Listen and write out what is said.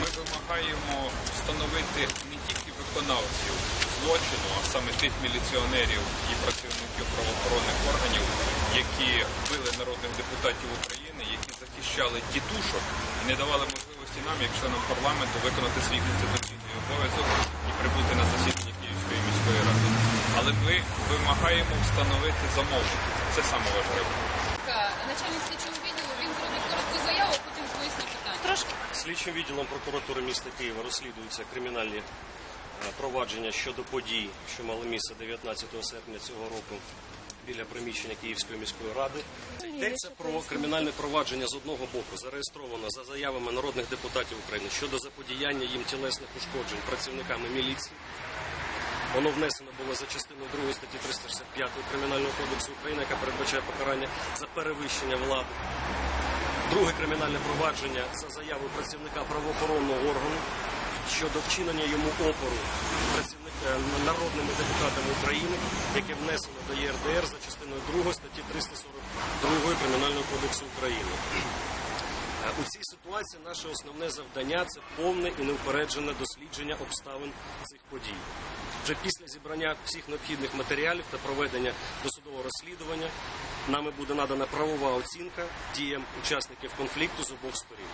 Ми вимагаємо встановити не тільки виконавців злочину, а саме тих міліціонерів і працівників правоохоронних органів, які били народних депутатів України, які захищали тітушок і не давали можливості нам, як членам парламенту, виконати свій конституційний обов'язок і прибути на засідання Київської міської ради. Але ми вимагаємо встановити замовників. Це саме важливо. Начальник слідчого відділу він зробить коротку заяву, потім пояснить питання. Трошки. Слідчим відділом прокуратури міста Києва розслідуються кримінальні е, провадження щодо подій, що мали місце 19 серпня цього року біля приміщення Київської міської ради. Йдеться про кримінальне провадження з одного боку зареєстровано за заявами народних депутатів України щодо заподіяння їм тілесних ушкоджень працівниками міліції. Воно внесено було за частиною 2 статті 365 Кримінального кодексу України, яка передбачає покарання за перевищення влади. Друге кримінальне провадження за заявою працівника правоохоронного органу щодо вчинення йому опору народними депутатами України, яке внесено до ЄРДР за частиною 2 статті 342 Кримінального кодексу України. Е, У цій ситуації наше основне завдання це повне і неупереджене дослідження обставин цих подій. Вже після зібрання всіх необхідних матеріалів та проведення досудового розслідування нами буде надана правова оцінка діям учасників конфлікту з обох сторін.